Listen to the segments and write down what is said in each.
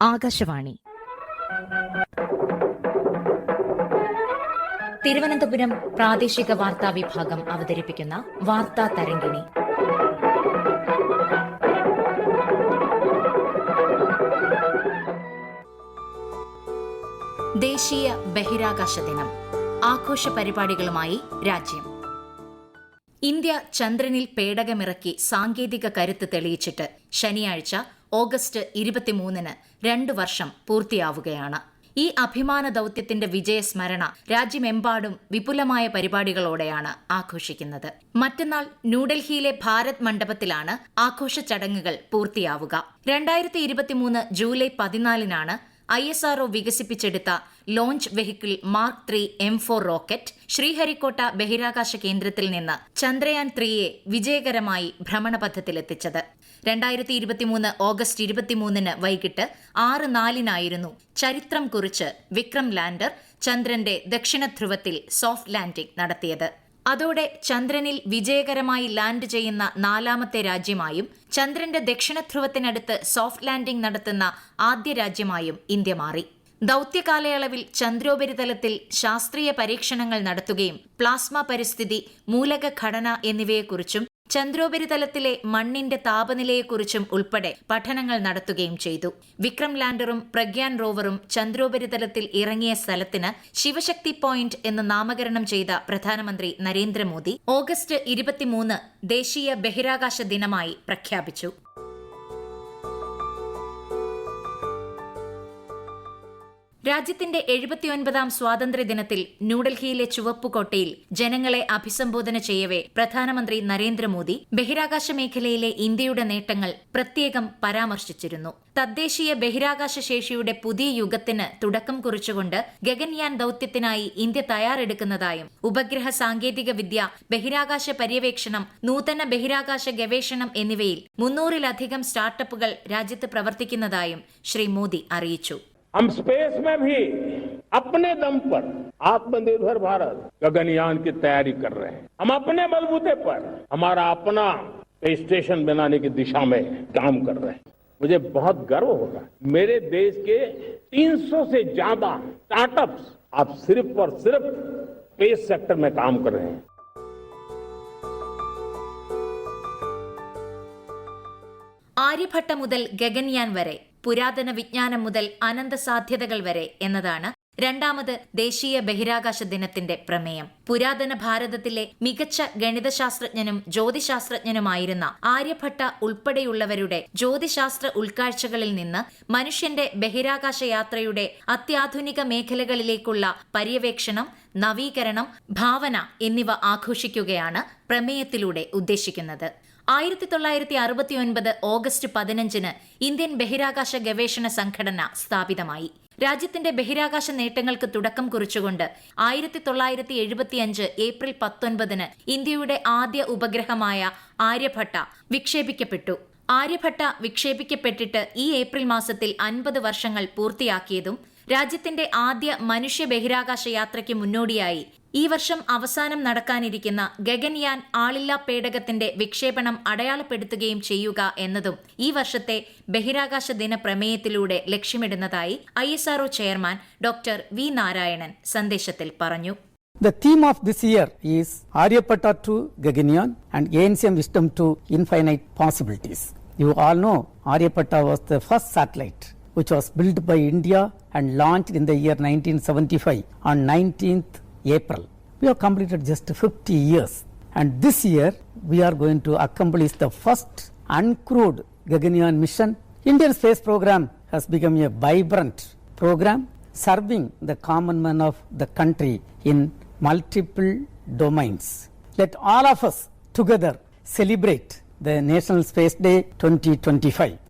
ആകാശവാണി. തിരുവനന്തപുരം പ്രാദേശിക വാർത്താ വിഭാഗം അവതരിപ്പിക്കുന്ന വാർത്താ തരംഗിണി. ദേശീയ ബഹിരാകാശ ദിനം. ആഘോഷ പരിപാടികളുമായി രാജ്യം. ഇന്ത്യ ചന്ദ്രനിൽ പേടകമിറക്കി സാങ്കേതിക കരുത്ത് തെളിയിച്ചിട്ട് ശനിയാഴ്ച ഓഗസ്റ്റ് ഇരുപത്തിമൂന്നിന് രണ്ടു വർഷം പൂർത്തിയാവുകയാണ്. ഈ അഭിമാന ദൗത്യത്തിന്റെ വിജയസ്മരണ രാജ്യമെമ്പാടും വിപുലമായ പരിപാടികളോടെയാണ് ആഘോഷിക്കുന്നത്. മറ്റന്നാൾ ന്യൂഡൽഹിയിലെ ഭാരത് മണ്ഡപത്തിലാണ് ആഘോഷ ചടങ്ങുകൾ പൂർത്തിയാവുക. രണ്ടായിരത്തി ഇരുപത്തിമൂന്ന് ജൂലൈ പതിനാലിനാണ് ഐ എസ് ആർഒ വികസിപ്പിച്ചെടുത്ത launch vehicle mark three M four rocket Sriharikota ബഹിരാകാശ കേന്ദ്രത്തിൽ നിന്ന് ചന്ദ്രയാൻ ത്രീയെ വിജയകരമായി ഭ്രമണപഥത്തിലെത്തിച്ചത്. രണ്ടായിരത്തി ഇരുപത്തിമൂന്ന് ഓഗസ്റ്റ് ഇരുപത്തിമൂന്നിന് വൈകിട്ട് ആറ് നാലിനായിരുന്നു ചരിത്രം കുറിച്ച് വിക്രം ലാൻഡർ ചന്ദ്രന്റെ ദക്ഷിണ ധ്രുവത്തിൽ സോഫ്റ്റ് ലാൻഡിംഗ് നടത്തിയത്. അതോടെ ചന്ദ്രനിൽ വിജയകരമായി ലാൻഡ് ചെയ്യുന്ന നാലാമത്തെ രാജ്യമായും ചന്ദ്രന്റെ ദക്ഷിണധ്രുവത്തിനടുത്ത് സോഫ്റ്റ് ലാൻഡിംഗ് നടത്തുന്ന ആദ്യ രാജ്യമായും ഇന്ത്യ മാറി. ദൌത്യകാലയളവിൽ ചന്ദ്രോപരിതലത്തിൽ ശാസ്ത്രീയ പരീക്ഷണങ്ങൾ നടത്തുകയും പ്ലാസ്മ പരിസ്ഥിതി മൂലക ഘടന എന്നിവയെക്കുറിച്ചും ചന്ദ്രോപരിതലത്തിലെ മണ്ണിന്റെ താപനിലയെക്കുറിച്ചും ഉൾപ്പെടെ പഠനങ്ങൾ നടത്തുകയും ചെയ്തു. വിക്രം ലാൻഡറും പ്രഗ്യാൻ റോവറും ചന്ദ്രോപരിതലത്തിൽ ഇറങ്ങിയ സ്ഥലത്തിന് ശിവശക്തി പോയിന്റ് എന്ന് നാമകരണം ചെയ്ത പ്രധാനമന്ത്രി നരേന്ദ്രമോദി ഓഗസ്റ്റ് ഇരുപത്തിമൂന്ന് ദേശീയ ബഹിരാകാശ ദിനമായി പ്രഖ്യാപിച്ചു. രാജ്യത്തിന്റെ എഴുപത്തിയൊൻപതാം സ്വാതന്ത്ര്യ ദിനത്തിൽ ന്യൂഡൽഹിയിലെ ചുവപ്പുകോട്ടയിൽ ജനങ്ങളെ അഭിസംബോധന ചെയ്യവേ പ്രധാനമന്ത്രി നരേന്ദ്രമോദി ബഹിരാകാശ മേഖലയിലെ ഇന്ത്യയുടെ നേട്ടങ്ങൾ പ്രത്യേകം പരാമർശിച്ചിരുന്നു. തദ്ദേശീയ ബഹിരാകാശ ശേഷിയുടെ പുതിയ യുഗത്തിന് തുടക്കം കുറിച്ചുകൊണ്ട് ഗഗൻയാൻ ദൌത്യത്തിനായി ഇന്ത്യ തയ്യാറെടുക്കുന്നതായും ഉപഗ്രഹ സാങ്കേതിക വിദ്യ ബഹിരാകാശ പര്യവേക്ഷണം നൂതന ബഹിരാകാശ ഗവേഷണം എന്നിവയിൽ മുന്നൂറിലധികം സ്റ്റാർട്ടപ്പുകൾ രാജ്യത്ത് പ്രവർത്തിക്കുന്നതായും ശ്രീ മോദി അറിയിച്ചു. हम स्पेस में भी अपने दम पर आत्मनिर्भर भारत गगनयान की तैयारी कर रहे हैं हम अपने बलबूते पर हमारा अपना स्पेस स्टेशन बनाने की दिशा में काम कर रहे हैं मुझे बहुत गर्व होगा मेरे देश के 300 से ज्यादा स्टार्टअप्स अब सिर्फ और सिर्फ स्पेस सेक्टर में काम कर रहे हैं ആര്യഭട്ട മുതൽ ഗഗൻയാൻ വരെ പുരാതന വിജ്ഞാനം മുതൽ അനന്ത സാധ്യതകൾ വരെ എന്നതാണ് രണ്ടാമത് ദേശീയ ബഹിരാകാശ ദിനത്തിന്റെ പ്രമേയം. പുരാതന ഭാരതത്തിലെ മികച്ച ഗണിതശാസ്ത്രജ്ഞനും ജ്യോതിശാസ്ത്രജ്ഞനുമായിരുന്ന ആര്യഭട്ട ഉൾപ്പെടെയുള്ളവരുടെ ജ്യോതിശാസ്ത്ര ഉൾക്കാഴ്ചകളിൽ നിന്ന് മനുഷ്യന്റെ ബഹിരാകാശ യാത്രയുടെ അത്യാധുനിക മേഖലകളിലേക്കുള്ള പര്യവേക്ഷണം നവീകരണം ഭാവന എന്നിവ ആഘോഷിക്കുകയാണ് പ്രമേയത്തിലൂടെ ഉദ്ദേശിക്കുന്നത്. ആയിരത്തി തൊള്ളായിരത്തി അറുപത്തിയൊൻപത് ഓഗസ്റ്റ് പതിനഞ്ചിന് ഇന്ത്യൻ ബഹിരാകാശ ഗവേഷണ സംഘടന സ്ഥാപിതമായി. രാജ്യത്തിന്റെ ബഹിരാകാശ നേട്ടങ്ങൾക്ക് തുടക്കം കുറിച്ചുകൊണ്ട് ആയിരത്തി തൊള്ളായിരത്തി എഴുപത്തിയഞ്ച് ഏപ്രിൽ പത്തൊൻപതിന് ഇന്ത്യയുടെ ആദ്യ ഉപഗ്രഹമായ ആര്യഭട്ട വിക്ഷേപിക്കപ്പെട്ടു. ആര്യഭട്ട വിക്ഷേപിക്കപ്പെട്ടിട്ട് ഈ ഏപ്രിൽ മാസത്തിൽ അൻപത് വർഷങ്ങൾ പൂർത്തിയാക്കിയതും രാജ്യത്തിന്റെ ആദ്യ മനുഷ്യ ബഹിരാകാശ യാത്രയ്ക്ക് മുന്നോടിയായി ഈ വർഷം അവസാനം നടക്കാനിരിക്കുന്ന ഗഗൻയാൻ ആളില്ലാ പേടകത്തിന്റെ വിക്ഷേപണം അടയാളപ്പെടുത്തുകയും ചെയ്യുക എന്നതും ഈ വർഷത്തെ ബഹിരാകാശ ദിന പ്രമേയത്തിലൂടെ ലക്ഷ്യമിടുന്നതായി I S R chairman doctor V Narayanan സന്ദേശത്തിൽ പറഞ്ഞു. The theme of this year is Aryabhata to Gaganyaan and ancient wisdom to infinite possibilities you all know Aryabhata was the first satellite which was build by India and launch in the year nineteen seventy five April. We have completed just 50 years and this year we are going to accomplish the first uncrewed Gaganyaan mission. Indian space program has become a vibrant program serving the common man of the country in multiple domains. Let all of us together celebrate the National Space Day 2025.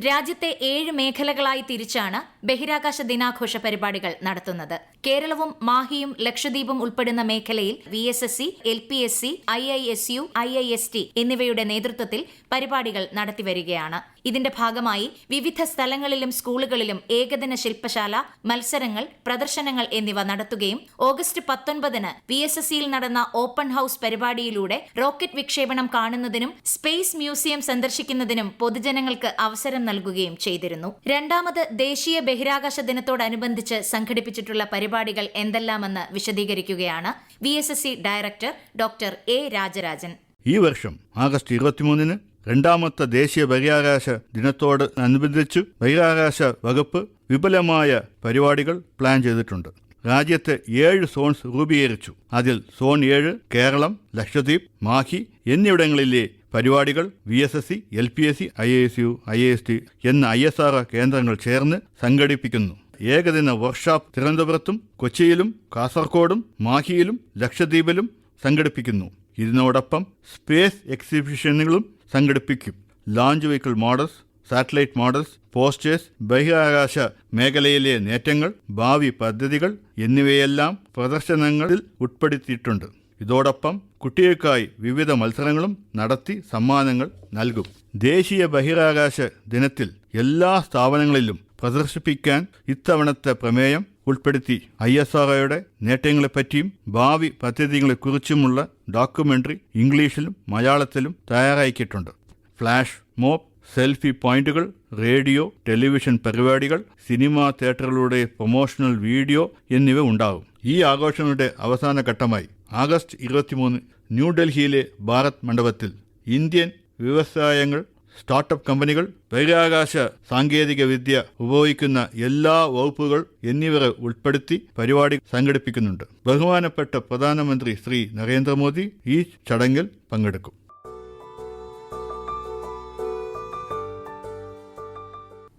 രാജ്യത്തെ ഏഴ് മേഖലകളായി തിരിച്ചാണ് ബഹിരാകാശ ദിനാഘോഷ പരിപാടികൾ നടത്തുന്നത്. കേരളവും മാഹിയും ലക്ഷദ്വീപും ഉൾപ്പെടുന്ന മേഖലയിൽ V S S C L P S C I I S U I I S T എന്നിവയുടെ നേതൃത്വത്തിൽ പരിപാടികൾ നടത്തിവരികയാണ്. ഇതിന്റെ ഭാഗമായി വിവിധ സ്ഥലങ്ങളിലും സ്കൂളുകളിലും ഏകദിന ശില്പശാല മത്സരങ്ങൾ പ്രദർശനങ്ങൾ എന്നിവ നടത്തുകയും ഓഗസ്റ്റ് പത്തൊൻപതിന് വി എസ് എസ് സിയിൽ നടന്ന ഓപ്പൺ ഹൌസ് പരിപാടിയിലൂടെ റോക്കറ്റ് വിക്ഷേപണം കാണുന്നതിനും സ്പേസ് മ്യൂസിയം സന്ദർശിക്കുന്നതിനും പൊതുജനങ്ങൾക്ക് അവസരം നൽകുകയും ചെയ്തിരുന്നു. രണ്ടാമത് ദേശീയ ബഹിരാകാശ ദിനത്തോടനുബന്ധിച്ച് സംഘടിപ്പിച്ചിട്ടുള്ള പരിപാടികൾ എന്തെല്ലാമെന്ന് വിശദീകരിക്കുകയാണ് V S S C director doctor A Rajarajan. ഈ വർഷം ആഗസ്റ്റ് ഇരുപത്തിമൂന്നിന് രണ്ടാമത്തെ ദേശീയ ബഹിരാകാശ ദിനത്തോട് അനുബന്ധിച്ച് ബഹിരാകാശ വകുപ്പ് വിപുലമായ പരിപാടികൾ പ്ലാൻ ചെയ്തിട്ടുണ്ട്. രാജ്യത്തെ ഏഴ് സോൺസ് രൂപീകരിച്ചു. അതിൽ സോൺ ഏഴ് കേരളം ലക്ഷദ്വീപ് മാഹി എന്നിവിടങ്ങളിലെ പരിപാടികൾ V S S C L P S C I S U I S T എന്ന ഐ എസ് ആർ കേന്ദ്രങ്ങൾ ചേർന്ന് സംഘടിപ്പിക്കുന്നു. ഏകദിന വർക്ക്ഷോപ്പ് തിരുവനന്തപുരത്തും കൊച്ചിയിലും കാസർഗോഡും മാഹിയിലും ലക്ഷദ്വീപിലും സംഘടിപ്പിക്കുന്നു. ഇതിനോടൊപ്പം സ്പേസ് എക്സിബിഷനുകളും സംഘടിപ്പിക്കും. Launch vehicle models satellite models posters ബഹിരാകാശ മേഖലയിലെ നേട്ടങ്ങൾ ഭാവി പദ്ധതികൾ എന്നിവയെല്ലാം പ്രദർശനങ്ങളിൽ ഉൾപ്പെടുത്തിയിട്ടുണ്ട്. ഇതോടൊപ്പം കുട്ടികൾക്കായി വിവിധ മത്സരങ്ങളും നടത്തി സമ്മാനങ്ങൾ നൽകും. ദേശീയ ബഹിരാകാശ ദിനത്തിൽ എല്ലാ സ്ഥാപനങ്ങളിലും പ്രദർശിപ്പിക്കാൻ ഇത്തവണത്തെ പ്രമേയം ഉൾപ്പെടുത്തി. ഐ എസ് ആർഒയുടെ നേട്ടങ്ങളെപ്പറ്റിയും ഭാവി പദ്ധതികളെക്കുറിച്ചുമുള്ള ഡോക്യുമെന്ററി ഇംഗ്ലീഷിലും മലയാളത്തിലും തയ്യാറാക്കിയിട്ടുണ്ട്. ഫ്ലാഷ് മോബ് സെൽഫി പോയിന്റുകൾ റേഡിയോ ടെലിവിഷൻ പരിപാടികൾ സിനിമാ തിയേറ്ററുകളുടെ പ്രൊമോഷണൽ വീഡിയോ എന്നിവ ഉണ്ടാകും. ഈ ആഘോഷങ്ങളുടെ അവസാന ഘട്ടമായി ആഗസ്റ്റ് ഇരുപത്തിമൂന്ന് ന്യൂഡൽഹിയിലെ ഭാരത് മണ്ഡപത്തിൽ ഇന്ത്യൻ വ്യവസായങ്ങൾ സ്റ്റാർട്ടപ്പ് കമ്പനികൾ ബഹിരാകാശ സാങ്കേതിക വിദ്യ ഉപയോഗിക്കുന്ന എല്ലാ വകുപ്പുകൾ എന്നിവരെ ഉൾപ്പെടുത്തി പരിപാടി സംഘടിപ്പിക്കുന്നുണ്ട്. ബഹുമാനപ്പെട്ട പ്രധാനമന്ത്രി ശ്രീ നരേന്ദ്രമോദി ഈ ചടങ്ങിൽ പങ്കെടുക്കും.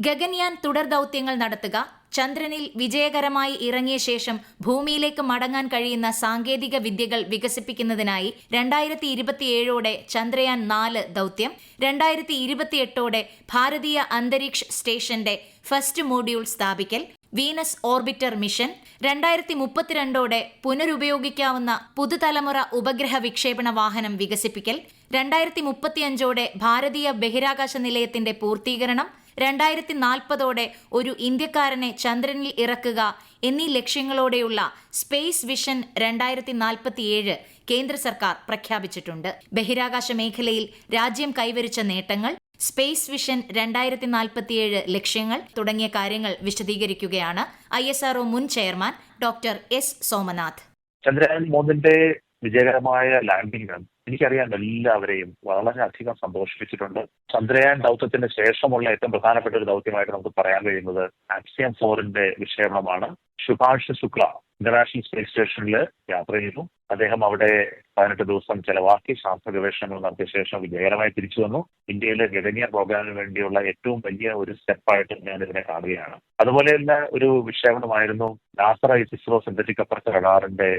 ഗഗൻയാൻ തുടർ ദൗത്യങ്ങൾ നടത്തുക ചന്ദ്രനിൽ വിജയകരമായി ഇറങ്ങിയ ശേഷം ഭൂമിയിലേക്ക് മടങ്ങാൻ കഴിയുന്ന സാങ്കേതിക വിദ്യകൾ വികസിപ്പിക്കുന്നതിനായി രണ്ടായിരത്തി ഇരുപത്തിയേഴോടെ ചന്ദ്രയാൻ നാല് ദൗത്യം രണ്ടായിരത്തി ഇരുപത്തിയെട്ടോടെ ഭാരതീയ അന്തരീക്ഷ സ്റ്റേഷന്റെ ഫസ്റ്റ് മോഡ്യൂൾ സ്ഥാപിക്കൽ വീനസ് ഓർബിറ്റർ മിഷൻ രണ്ടായിരത്തി മുപ്പത്തിരണ്ടോടെ പുനരുപയോഗിക്കാവുന്ന പുതുതലമുറ ഉപഗ്രഹ വിക്ഷേപണ വാഹനം വികസിപ്പിക്കൽ രണ്ടായിരത്തി മുപ്പത്തിയഞ്ചോടെ ഭാരതീയ ബഹിരാകാശ നിലയത്തിന്റെ പൂർത്തീകരണം രണ്ടായിരത്തി നാൽപ്പതോടെ ഒരു ഇന്ത്യക്കാരനെ ചന്ദ്രനിൽ ഇറക്കുക എന്നീ ലക്ഷ്യങ്ങളോടെയുള്ള സ്പേസ് വിഷൻ രണ്ടായിരത്തി നാൽപ്പത്തിയേഴ് കേന്ദ്ര സർക്കാർ പ്രഖ്യാപിച്ചിട്ടുണ്ട്. ബഹിരാകാശ മേഖലയിൽ രാജ്യം കൈവരിച്ച നേട്ടങ്ങൾ സ്പേസ് വിഷൻ രണ്ടായിരത്തി നാൽപ്പത്തിയേഴ് ലക്ഷ്യങ്ങൾ തുടങ്ങിയ കാര്യങ്ങൾ വിശദീകരിക്കുകയാണ് ഐ എസ് ആർഒ മുൻ chairman doctor S Somanath. Chandrayaan മൂന്നിന്റെ വിജയകരമായ ലാൻഡിംഗ് എനിക്കറിയാം എല്ലാവരെയും വളരെയധികം സന്തോഷിപ്പിച്ചിട്ടുണ്ട്. ചന്ദ്രയാൻ ദൗത്യത്തിന് ശേഷമുള്ള ഏറ്റവും പ്രധാനപ്പെട്ട ഒരു ദൗത്യമായിട്ട് നമുക്ക് പറയാൻ കഴിയുന്നത് ആക്സിയം ഫോറിന്റെ വിക്ഷേപണമാണ്. ശുഭാഷ് ശുക്ല ഇന്റർനാഷണൽ സ്പേസ് സ്റ്റേഷനിൽ യാത്ര ചെയ്തു. അദ്ദേഹം അവിടെ പതിനെട്ട് ദിവസം ചെലവാക്കി ശാസ്ത്ര ഗവേഷണങ്ങൾ നടത്തിയ ശേഷം വിജയകരമായി തിരിച്ചു വന്നു. ഇന്ത്യയിലെ ഗഗനിയർ പ്രോഗ്രാമിന് വേണ്ടിയുള്ള ഏറ്റവും വലിയ ഒരു സ്റ്റെപ്പായിട്ട് ഞാൻ ഇതിനെ കാണുകയാണ്. അതുപോലെ തന്നെ ഒരു വിക്ഷേപണമായിരുന്നു. നാസറ ഇസ്രോ സിന്തറ്റിക് അപ്പർച്ചർ റഡാറിന്റെ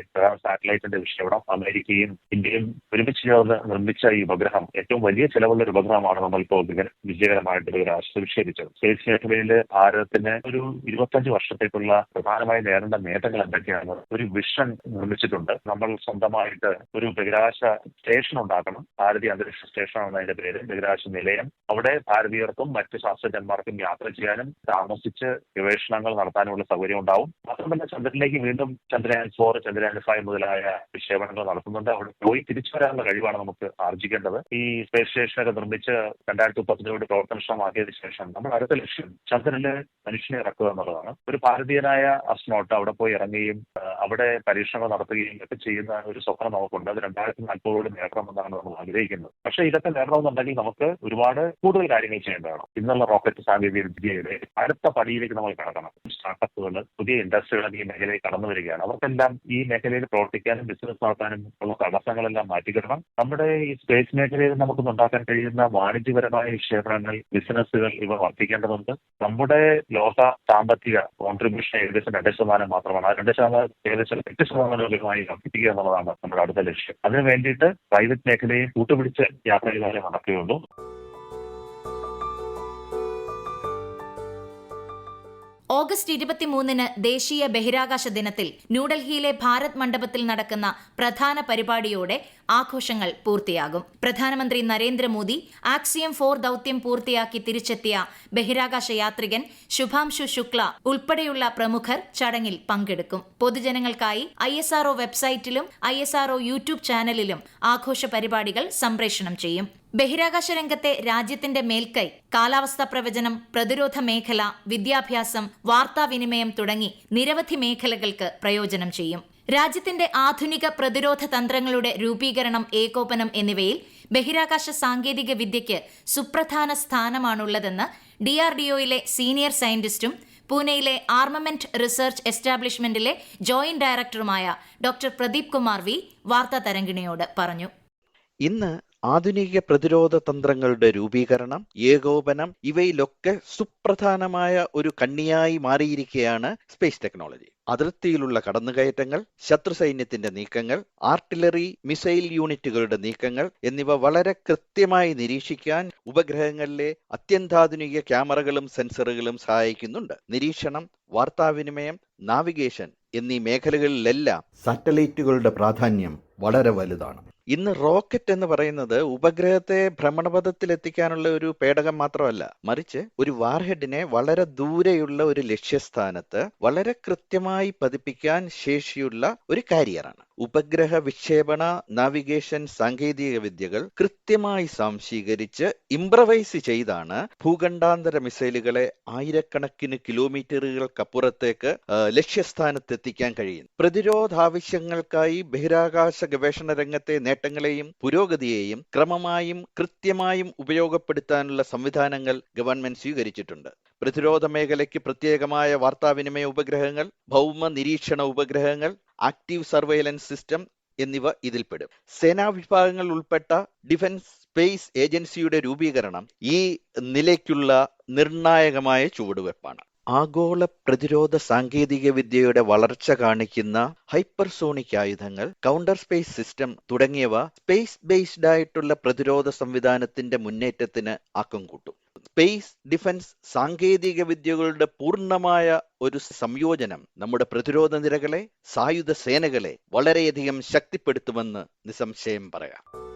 സാറ്റലൈറ്റിന്റെ വിക്ഷേപണം അമേരിക്കയും ഇന്ത്യയും ഒരുമിച്ച് ചേർന്ന് നിർമ്മിച്ച ഈ ഉപഗ്രഹം ഏറ്റവും വലിയ ചെലവുള്ള ഒരു ഉപഗ്രഹമാണ് നമ്മൾ ഇപ്പോൾ വിജയകരമായിട്ട് വിക്ഷേപിച്ചത്. സ്പേസ് മേഖലയിൽ ഭാരതത്തിന് ഒരു ഇരുപത്തഞ്ച് വർഷത്തേക്കുള്ള പ്രധാനമായി നേടേണ്ട നേട്ടങ്ങൾ എന്തൊക്കെയാണ്? ഒരു വിഷൻ നിർമ്മിച്ചിട്ടുണ്ട്. നമ്മൾ സ്വന്തമായിട്ട് ഒരു ബഹിരാകാശ സ്റ്റേഷൻ ഉണ്ടാക്കണം. ഭാരതീയ അന്തരീക്ഷ സ്റ്റേഷൻ ആണ് അതിന്റെ പേര്. ബഹിരാകാശ നിലയം. അവിടെ ഭാരതീയർക്കും മറ്റ് ശാസ്ത്രജ്ഞന്മാർക്കും യാത്ര ചെയ്യാനും താമസിച്ച് ഗവേഷണങ്ങൾ നടത്താനുമുള്ള സൗകര്യം ഉണ്ടാവും. മാത്രമല്ല ചന്ദ്രനിലേക്ക് വീണ്ടും ചന്ദ്രയാൻ ഫോർ ചന്ദ്രയാൻ ഫൈവ് മുതലായ വിക്ഷേപണങ്ങൾ നടത്തുന്നുണ്ട്. അവിടെ പോയി തിരിച്ചു വരാനുള്ള കഴിവാണ് നമുക്ക് ആർജിക്കേണ്ടത്. ഈ സ്പേസ് സ്റ്റേഷനൊക്കെ നിർമ്മിച്ച് രണ്ടായിരത്തി മുപ്പത്തിനോട് പ്രവർത്തനക്ഷമമാക്കിയതിനു ശേഷം നമ്മൾ അടുത്ത ലക്ഷ്യം ചന്ദ്രനിൽ മനുഷ്യനെ ഇറക്കുക എന്നുള്ളതാണ്. ഒരു ഭാരതീയനായ അസ്ട്രോട്ട് അവിടെ പോയി ഇറങ്ങുകയും അവിടെ പരീക്ഷണങ്ങൾ നടത്തുകയും ഒക്കെ ചെയ്യുന്ന ഒരു സ്വപ്നം നമുക്കുണ്ട്. അത് രണ്ടായിരത്തി നാൽപ്പതോട് നേടണമെന്നാണ് നമ്മൾ ആഗ്രഹിക്കുന്നത്. പക്ഷേ ഇതൊക്കെ നേടണമെന്നുണ്ടെങ്കിൽ നമുക്ക് ഒരുപാട് കൂടുതൽ കാര്യങ്ങൾ ചെയ്യേണ്ടതാണ് ഇന്നുള്ള റോക്കറ്റ് സാങ്കേതിക വിദ്യയുടെ അടുത്ത പടിയിലേക്ക് നമ്മൾ കടക്കണം. സ്റ്റാർട്ടപ്പുകൾ പുതിയ ഇൻഡസ്ട്രികൾ ഈ മേഖലയിൽ കടന്നു വരികയാണ്. അവർക്കെല്ലാം ഈ മേഖലയിൽ പ്രവർത്തിക്കാനും ബിസിനസ് നടത്താനും ഉള്ള തടസ്സങ്ങളെല്ലാം മാറ്റിക്കിടണം. നമ്മുടെ ഈ സ്പേസ് മേഖലയിൽ നമുക്ക് ഉണ്ടാക്കാൻ കഴിയുന്ന വാണിജ്യപരമായ നിക്ഷേപണങ്ങൾ ബിസിനസ്സുകൾ ഇവ വർദ്ധിക്കേണ്ടതുണ്ട്. നമ്മുടെ ലോക സാമ്പത്തിക കോൺട്രിബ്യൂഷൻ ഏകദേശം രണ്ട് ശതമാനം മാത്രമാണ്. ആ രണ്ട് ശതമാനം ഏകദേശം എട്ട് ശതമാനം ശതമാനമായി വർദ്ധിപ്പിക്കുക എന്നുള്ളതാണ് നമ്മുടെ അടുത്ത ലക്ഷ്യം. അതിനു വേണ്ടിയിട്ട് പ്രൈവറ്റ് മേഖലയെ കൂട്ടുപിടിച്ച് യാത്ര ചെയ്താലേ നടക്കുകയുള്ളൂ ഓഗസ്റ്റ് ഇരുപത്തിമൂന്നിന് ദേശീയ ബഹിരാകാശ ദിനത്തിൽ ന്യൂഡൽഹിയിലെ ഭാരത് മണ്ഡപത്തിൽ നടക്കുന്ന പ്രധാന പരിപാടിയോടെ ആഘോഷങ്ങൾ പൂർത്തിയാകും. പ്രധാനമന്ത്രി നരേന്ദ്രമോദി ആക്സിയം ഫോർ ദൌത്യം പൂർത്തിയാക്കി തിരിച്ചെത്തിയ ബഹിരാകാശ യാത്രികൻ ശുഭാംശു ശുക്ല ഉൾപ്പെടെയുള്ള പ്രമുഖർ ചടങ്ങിൽ പങ്കെടുക്കും. പൊതുജനങ്ങൾക്കായി ഐ എസ് ആർഒ വെബ്സൈറ്റിലും I S R O YouTube ചാനലിലും ആഘോഷ പരിപാടികൾ സംപ്രേഷണം ചെയ്യും. ബഹിരാകാശ രംഗത്തെ രാജ്യത്തിന്റെ മേൽക്കൈ കാലാവസ്ഥാ പ്രവചനം പ്രതിരോധ മേഖല വിദ്യാഭ്യാസം വാർത്താവിനിമയം തുടങ്ങി നിരവധി മേഖലകൾക്ക് പ്രയോജനം ചെയ്യും. രാജ്യത്തിന്റെ ആധുനിക പ്രതിരോധ തന്ത്രങ്ങളുടെ രൂപീകരണം ഏകോപനം എന്നിവയിൽ ബഹിരാകാശ സാങ്കേതിക വിദ്യയ്ക്ക് സുപ്രധാന സ്ഥാനമാണുള്ളതെന്ന് ഡിആർഡിഒയിലെ സീനിയർ സയന്റിസ്റ്റും പൂനെയിലെ ആർമമെന്റ് റിസർച്ച് എസ്റ്റാബ്ലിഷ്മെന്റിലെ ജോയിന്റ് ഡയറക്ടറുമായ ഡോക്ടർ പ്രദീപ് കുമാർ വി വാർത്താ തരംഗിണിയോട് പറഞ്ഞു. ഇന്ന് ആധുനിക പ്രതിരോധ തന്ത്രങ്ങളുടെ രൂപീകരണം ഏകോപനം ഇവയിലൊക്കെ സുപ്രധാനമായ ഒരു കണ്ണിയായി മാറിയിരിക്കുകയാണ് സ്പേസ് ടെക്നോളജി. അതിർത്തിയിലുള്ള കടന്നുകയറ്റങ്ങൾ ശത്രു സൈന്യത്തിന്റെ നീക്കങ്ങൾ ആർട്ടിലറി മിസൈൽ യൂണിറ്റുകളുടെ നീക്കങ്ങൾ എന്നിവ വളരെ കൃത്യമായി നിരീക്ഷിക്കാൻ ഉപഗ്രഹങ്ങളിലെ അത്യന്താധുനിക ക്യാമറകളും സെൻസറുകളും സഹായിക്കുന്നുണ്ട്. നിരീക്ഷണം വാർത്താവിനിമയം നാവിഗേഷൻ എന്നീ മേഖലകളിലെല്ലാം സാറ്റലൈറ്റുകളുടെ പ്രാധാന്യം വളരെ വലുതാണ്. ഇന്ന് റോക്കറ്റ് എന്ന് പറയുന്നത് ഉപഗ്രഹത്തെ ഭ്രമണപഥത്തിൽ എത്തിക്കാനുള്ള ഒരു പേടകം മാത്രമല്ല മറിച്ച് ഒരു വാർഹെഡിനെ വളരെ ദൂരെയുള്ള ഒരു ലക്ഷ്യസ്ഥാനത്ത് വളരെ കൃത്യമായി പതിപ്പിക്കാൻ ശേഷിയുള്ള ഒരു കാരിയറാണ്. ഉപഗ്രഹ വിക്ഷേപണ നാവിഗേഷൻ സാങ്കേതിക വിദ്യകൾ കൃത്യമായി സംശീകരിച്ച് ഇംപ്രവൈസ് ചെയ്താണ് ഭൂഖണ്ഡാന്തര മിസൈലുകളെ ആയിരക്കണക്കിന് കിലോമീറ്ററുകൾക്കപ്പുറത്തേക്ക് ലക്ഷ്യസ്ഥാനത്തെത്തിക്കാൻ കഴിയും. പ്രതിരോധ ആവശ്യങ്ങൾക്കായി ബഹിരാകാശ ഗവേഷണ രംഗത്തെ നേട്ടങ്ങളെയും പുരോഗതിയെയും ക്രമമായും കൃത്യമായും ഉപയോഗപ്പെടുത്താനുള്ള സംവിധാനങ്ങൾ ഗവൺമെന്റ് സ്വീകരിച്ചിട്ടുണ്ട്. പ്രതിരോധ മേഖലയ്ക്ക് പ്രത്യേകമായ വാർത്താവിനിമയ ഉപഗ്രഹങ്ങൾ ഭൗമ നിരീക്ഷണ ഉപഗ്രഹങ്ങൾ ആക്റ്റീവ് സർവൈലൻസ് സിസ്റ്റം എന്നിവ ഇതിൽപ്പെടും. സേനാ വിഭാഗങ്ങൾ ഉൾപ്പെട്ട ഡിഫൻസ് സ്പേസ് ഏജൻസിയുടെ രൂപീകരണം ഈ നിലയ്ക്കുള്ള നിർണായകമായ ചുവടുവെപ്പാണ് ആഗോള പ്രതിരോധ സാങ്കേതിക വിദ്യയുടെ വളർച്ച കാണിക്കുന്ന ഹൈപ്പർസോണിക് ആയുധങ്ങൾ കൗണ്ടർ സ്പേസ് സിസ്റ്റം തുടങ്ങിയവ സ്പേസ് ബേസ്ഡ് ആയിട്ടുള്ള പ്രതിരോധ സംവിധാനത്തിന്റെ മുന്നേറ്റത്തിന് ആക്കം കൂട്ടും. സ്പേസ് ഡിഫൻസ് സാങ്കേതിക വിദ്യകളുടെ പൂർണമായ ഒരു സംയോജനം നമ്മുടെ പ്രതിരോധ നിരകളെ സായുധ സേനകളെ വളരെയധികം ശക്തിപ്പെടുത്തുമെന്ന് നിസ്സംശയം പറയാം.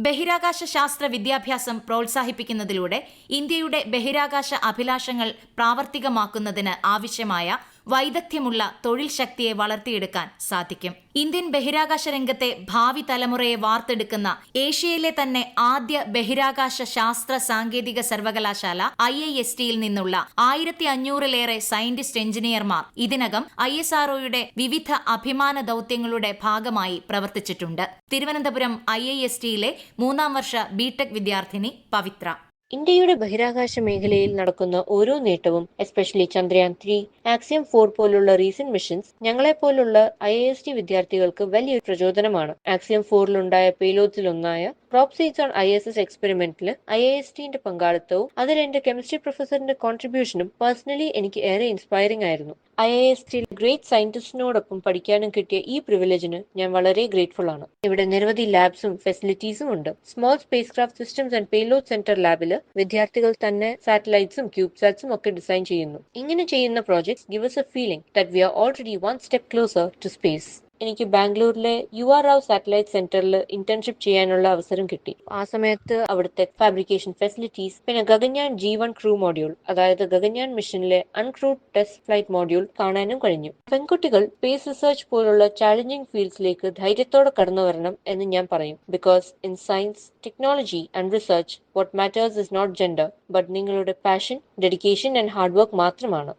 ബഹിരാകാശ ശാസ്ത്ര വിദ്യാഭ്യാസം പ്രോത്സാഹിപ്പിക്കുന്നതിലൂടെ ഇന്ത്യയുടെ ബഹിരാകാശ അഭിലാഷങ്ങൾ പ്രാവർത്തികമാക്കുന്നതിന് ആവശ്യമായ വൈദഗ്ധ്യമുള്ള തൊഴിൽ ശക്തിയെ വളർത്തിയെടുക്കാൻ സാധിക്കും. ഇന്ത്യൻ ബഹിരാകാശ രംഗത്തെ ഭാവി തലമുറയെ വാർത്തെടുക്കുന്ന ഏഷ്യയിലെ തന്നെ ആദ്യ ബഹിരാകാശ ശാസ്ത്ര സാങ്കേതിക സർവകലാശാല ഐ ഐ എസ് ടിയിൽ നിന്നുള്ള ആയിരത്തി അഞ്ഞൂറിലേറെ സയന്റിസ്റ്റ് എഞ്ചിനീയർമാർ ഇതിനകം ഐ എസ് ആർഒയുടെ വിവിധ അഭിമാന ദൌത്യങ്ങളുടെ ഭാഗമായി പ്രവർത്തിച്ചിട്ടുണ്ട്. തിരുവനന്തപുരം ഐ ഐ എസ് ടിയിലെ മൂന്നാം വർഷ ബിടെക് വിദ്യാർത്ഥിനി പവിത്ര. ഇന്ത്യയുടെ ബഹിരാകാശ മേഖലയിൽ നടക്കുന്ന ഓരോ നേട്ടവും especially Chandrayaan three Axiom four പോലുള്ള റീസെന്റ് മിഷൻസ് ഞങ്ങളെ പോലുള്ള ഐ എസ് ടി വിദ്യാർത്ഥികൾക്ക് വലിയൊരു പ്രചോദനമാണ്. ആക്സിയം ഫോറിലുണ്ടായ പേലോത്തിലൊന്നായ ഒന്നായ സീസ് ഓൺ ഐ എസ് എസ് എക്സ്പെരിമെന്റിൽ ഐ എസ് ടിന്റെ പങ്കാളിത്തവും അതിൽ എന്റെ കെമിസ്ട്രി പ്രൊഫസറിന്റെ കോൺട്രിബ്യൂഷനും പേഴ്സണലി എനിക്ക് ഏറെ ഇൻസ്പയറിംഗ് ആയിരുന്നു. ഐ ഐ എസ് ടിയിൽ ഗ്രേറ്റ് സയന്റിസ്റ്റിനോടൊപ്പം പഠിക്കാനും കിട്ടിയ ഈ പ്രിവിലേജിന് ഞാൻ വളരെ ഗ്രേറ്റ്ഫുൾ ആണ്. ഇവിടെ നിരവധി ലാബ്സും ഫെസിലിറ്റീസും ഉണ്ട്. Small spacecraft systems and payload centre ലാബിൽ വിദ്യാർത്ഥികൾ തന്നെ സാറ്റലൈറ്റ്സും ക്യൂബ്സാറ്റ്സും ഒക്കെ ഡിസൈൻ ചെയ്യുന്നു. ഇങ്ങനെ ചെയ്യുന്ന projects gives a feeling that we are already one step closer to space എനിക്ക് ബാംഗ്ലൂരിലെ യു ആർ റാവ് സാറ്റലൈറ്റ് സെന്ററിൽ ഇന്റേൺഷിപ്പ് ചെയ്യാനുള്ള അവസരം കിട്ടി. ആ സമയത്ത് അവിടുത്തെ ഫാബ്രിക്കേഷൻ ഫെസിലിറ്റീസ് പിന്നെ Gaganyaan G one crew module അതായത് ഗഗൻയാൻ മിഷനിലെ അൺക്രൂഡ് ടെസ്റ്റ് ഫ്ലൈറ്റ് മോഡ്യൂൾ കാണാനും കഴിഞ്ഞു. പെൺകുട്ടികൾ സ്പേസ് റിസർച്ച് പോലുള്ള ചാലഞ്ചിങ് ഫീൽഡ്സിലേക്ക് ധൈര്യത്തോടെ കടന്നു വരണം എന്ന് ഞാൻ പറയും. Because in science technology and research what matters is not gender but നിങ്ങളുടെ passion dedication and hard work മാത്രമാണ്.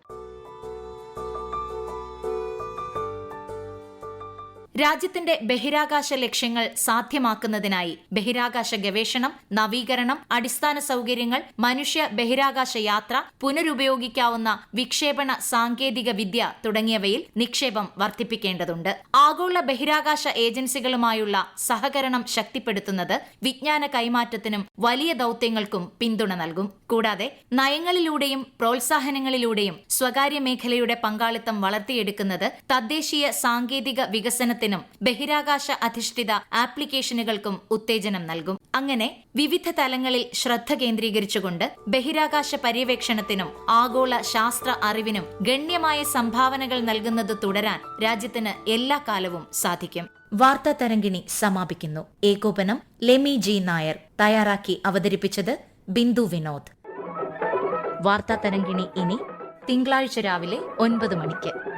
രാജ്യത്തിന്റെ ബഹിരാകാശ ലക്ഷ്യങ്ങൾ സാധ്യമാക്കുന്നതിനായി ബഹിരാകാശ ഗവേഷണം നവീകരണം അടിസ്ഥാന സൗകര്യങ്ങൾ മനുഷ്യ ബഹിരാകാശ യാത്ര പുനരുപയോഗിക്കാവുന്ന വിക്ഷേപണ സാങ്കേതിക വിദ്യ തുടങ്ങിയവയിൽ നിക്ഷേപം വർദ്ധിപ്പിക്കേണ്ടതുണ്ട്. ആഗോള ബഹിരാകാശ ഏജൻസികളുമായുള്ള സഹകരണം ശക്തിപ്പെടുത്തുന്നത് വിജ്ഞാന കൈമാറ്റത്തിനും വലിയ ദൌത്യങ്ങൾക്കും പിന്തുണ നൽകും. കൂടാതെ നയങ്ങളിലൂടെയും പ്രോത്സാഹനങ്ങളിലൂടെയും സ്വകാര്യ മേഖലയുടെ പങ്കാളിത്തം വളർത്തിയെടുക്കുന്നത് തദ്ദേശീയ സാങ്കേതിക വികസനത്തിന് ഗവേഷണത്തിനും ബഹിരാകാശ അധിഷ്ഠിത ആപ്ലിക്കേഷനുകൾക്കും ഉത്തേജനം നൽകും. അങ്ങനെ വിവിധ തലങ്ങളിൽ ശ്രദ്ധ കേന്ദ്രീകരിച്ചുകൊണ്ട് ബഹിരാകാശ പര്യവേക്ഷണത്തിനും ആഗോള ശാസ്ത്ര അറിവിനും ഗണ്യമായ സംഭാവനകൾ നൽകുന്നത് തുടരാൻ രാജ്യത്തിന് എല്ലാ കാലവും സാധിക്കും. വാർത്താ തരംഗിണി സമാപിക്കുന്നു. ഏകോപനം ലെമി ജി നായർ തയ്യാറാക്കി അവതരിപ്പിച്ചത് ബിന്ദു വിനോദ്. വാർത്താ തരംഗിണി ഇനി തിങ്കളാഴ്ച രാവിലെ ഒൻപത് മണിക്ക്.